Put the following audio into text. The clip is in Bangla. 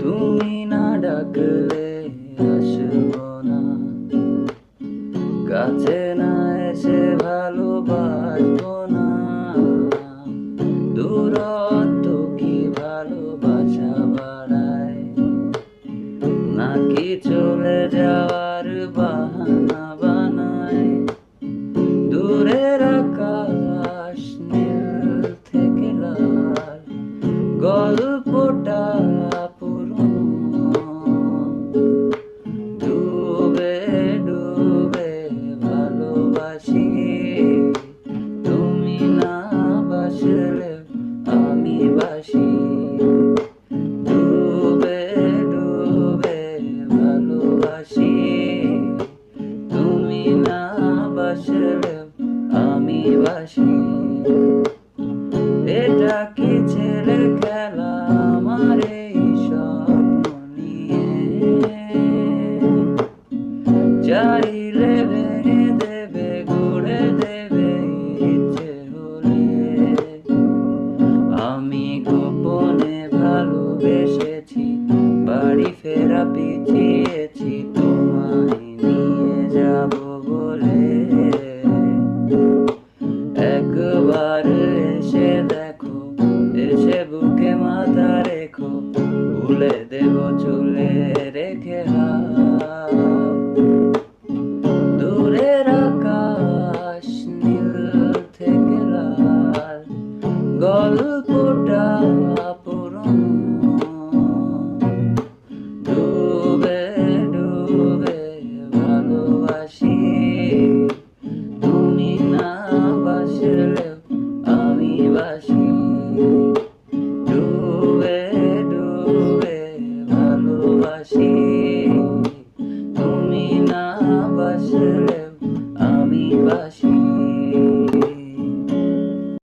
তুমি না ডাকলে আসব না। কাছে না এসে ভালোবাসবো না। দূরত্ব কি ভালোবাসা বাড়ায়? নাকি চলে যাওয়ার বাহানা গল্পটা পুরনো ডুবে ডুবে ভালোবাসি। তুমি না বাসলে আমি বাসি। ডুবে ডুবে ভালোবাসি। তুমি না বাসলে আমি বাসি। চাইলে ভেঙে দেবে, গড়ে দেবে ইচ্ছে হলে। আমি গোপনে ভালোবেসেছি, বাড়ি ফেরা পিছিয়েছি, তোমায় নিয়ে যাব বলে। একবার এসে দেখো, এসে বুকে মাথা রেখো, ভুলে দেব চুলে রেখে গল্পটা পুরন। ডুবে ডুবে ভালোবাসি। তুমি না বাসলেও আমি বাসি। ডুবে ডুবে ভালোবাসি। তুমি না বাসলেও আমি বাসি।